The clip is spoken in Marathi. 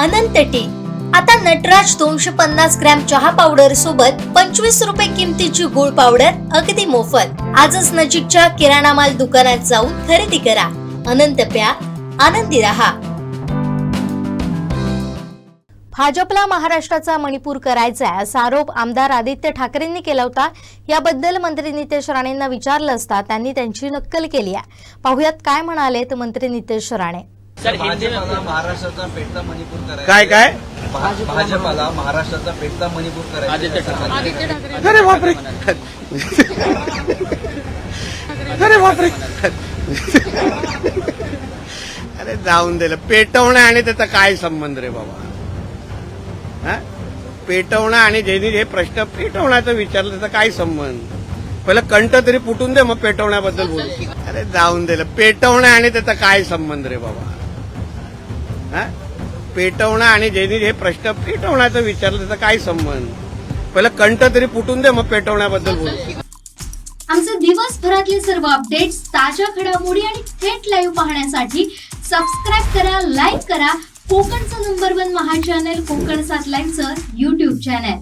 अनंत टी. आता नटराज दोनशे पन्नास ग्रॅम चहा पावडर सोबत पंचवीस रुपये किमतीची गुळ पावडर अगदी मोफत. आजच नजीकच्या किराणा माल दुकानात जाऊन खरेदी करा. अनंत प्या. आनंदी रहा. भाजपला महाराष्ट्राचा मणिपूर करायचा आहे असा आरोप आमदार आदित्य ठाकरेंनी केला होता. याबद्दल मंत्री नितेश राणेंना विचारलं असता त्यांनी त्यांची नक्कल केली आहे पाहुयात काय म्हणालेत मंत्री नितेश राणे. सर हिंदी में भाजपाला महाराष्ट्राचा पेटता मणिपूर करायचा काय काय? भा- भाजपाला महाराष्ट्राचा पेटता मणिपूर करायचा आदित्य ठाकरे. आदित्य ठाकरे. अरे बापरे. अरे बापरे. अरे जाऊन दिलं पेटवणं आणि त्याचा काय संबंध रे बाबा? हा? पेटवणं आणि ज्यांनी हे प्रश्न पेटवण्याचा विचारलं त्याचा काय संबंध? पहिलं कंठ तरी फुटून दे मग पेटवण्याबद्दल बोलू. अरे जाऊन दिलं पेटवणं आणि त्याचा काय संबंध रे बाबा? पेटवणं आणि ज्यांनी हे प्रश्न पेटवण्याचं विचारलं त्याचा काय संबंध? पहिलं कंठ तरी फुटून दे मग पेटवण्याबद्दल बोलू. आमचे दिवसभरातले सर्व अपडेट्स ताज्या घडामोडी आणि थेट लाईव्ह पाहण्यासाठी सबस्क्राईब करा लाईक करा. कोकणचं नंबर वन महा चॅनल कोकण सात लाईनचं युट्यूब चॅनल